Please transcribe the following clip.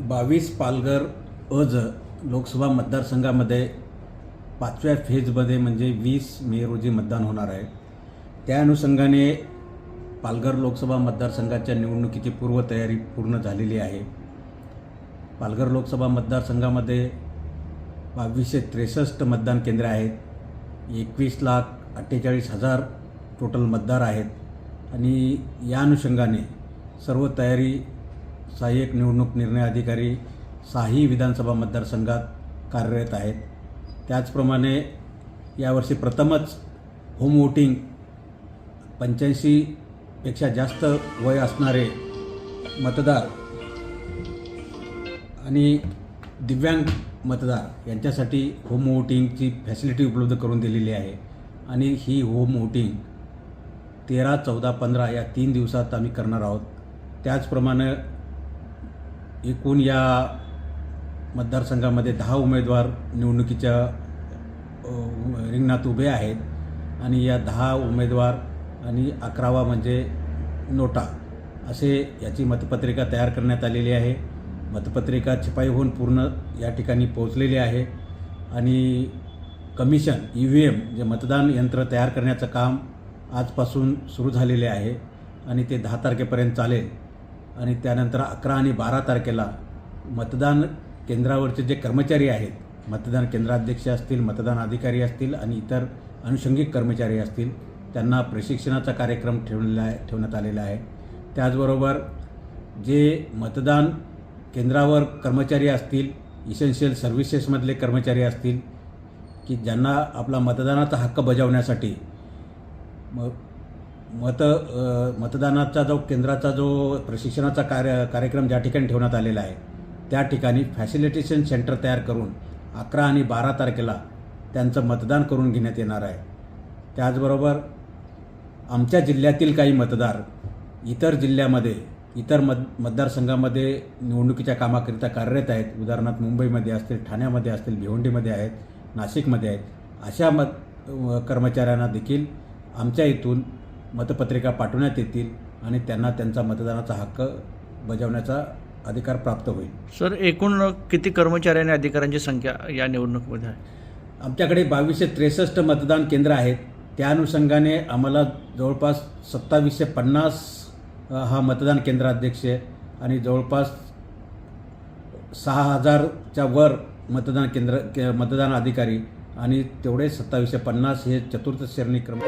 बावीस पालघर अज लोकसभा मतदारसंघामध्ये पाचव्या फेजमध्ये म्हणजे वीस मे रोजी मतदान होणार आहे. त्या अनुषंगाने पालघर लोकसभा मतदारसंघाच्या निवडणुकीची पूर्वतयारी पूर्ण झालेली आहे. पालघर लोकसभा मतदारसंघामध्ये बावीसशे त्रेसष्ट मतदान केंद्रे आहेत. एकवीस लाख अठ्ठेचाळीस हजार टोटल मतदार आहेत. आणि या अनुषंगाने सर्व तयारी सहाय्यक निवडणूक निर्णय अधिकारी साही विधानसभा मतदारसंघात कार्यरत आहेत. त्याचप्रमाणे यावर्षी प्रथमच होम वोटिंग पंच्याऐंशीपेक्षा जास्त वय असणारे मतदार आणि दिव्यांग मतदार यांच्यासाठी होम वोटिंगची फॅसिलिटी उपलब्ध करून दिलेली आहे. आणि ही होम वोटिंग तेरा चौदा पंधरा या तीन दिवसात आम्ही करणार आहोत. त्याचप्रमाणे एकूण या मतदारसंघामध्ये दहा उमेदवार निवडणुकीच्या रिंगणात उभे आहेत आणि या दहा उमेदवार आणि अकरावा म्हणजे नोटा असे याची मतपत्रिका तयार करण्यात आलेली आहे. मतपत्रिका छिपाई होऊन पूर्ण या ठिकाणी पोहोचलेली आहे आणि कमिशन ई व्ही एम जे मतदान यंत्र तयार करण्याचं काम आजपासून सुरू झालेले आहे आणि ते दहा तारखेपर्यंत चालेल. आणि त्यानंतर अकरा आणि बारा तारखेला मतदान केंद्रावरचे जे कर्मचारी आहेत मतदान केंद्राध्यक्ष असतील मतदान अधिकारी असतील आणि इतर अनुषंगिक कर्मचारी असतील त्यांना प्रशिक्षणाचा कार्यक्रम ठेवलेला आहे ठेवण्यात आलेला आहे. त्याचबरोबर जे मतदान केंद्रावर कर्मचारी असतील इसेन्शियल सर्व्हिसेसमधले कर्मचारी असतील की ज्यांना आपला मतदानाचा हक्क बजावण्यासाठी मग मत मतदानाचा जो केंद्राचा जो प्रशिक्षणाचा कार्य कार्यक्रम ज्या ठिकाणी ठेवण्यात आलेला आहे त्या ठिकाणी फॅसिलिटेशन सेंटर तयार करून अकरा आणि बारा तारखेला त्यांचं मतदान करून घेण्यात येणार आहे. त्याचबरोबर आमच्या जिल्ह्यातील काही मतदार इतर जिल्ह्यामध्ये इतर मत मतदारसंघामध्ये निवडणुकीच्या कामाकरिता कार्यरत आहेत. उदाहरणार्थ मुंबईमध्ये असतील ठाण्यामध्ये असतील भिवंडीमध्ये आहेत नाशिकमध्ये आहेत अशा मत कर्मचाऱ्यांना देखील आमच्या इथून मतपत्रिका पाठवण्यात येतील आणि त्यांना त्यांचा मतदानाचा हक्क बजावण्याचा अधिकार प्राप्त होईल. सर एकूण किती कर्मचारी आणि अधिकाऱ्यांची संख्या या निवडणुकीमध्ये आहे? आमच्याकडे बावीसशे त्रेसष्ट मतदान केंद्र आहेत. त्या अनुषंगाने आम्हाला जवळपास सत्तावीसशे पन्नास हा मतदान केंद्राध्यक्ष आहे आणि जवळपास सहा हजारच्या वर मतदान केंद्र के मतदान अधिकारी आणि तेवढे सत्तावीसशे पन्नास हे चतुर्थ श्रेणी क्रम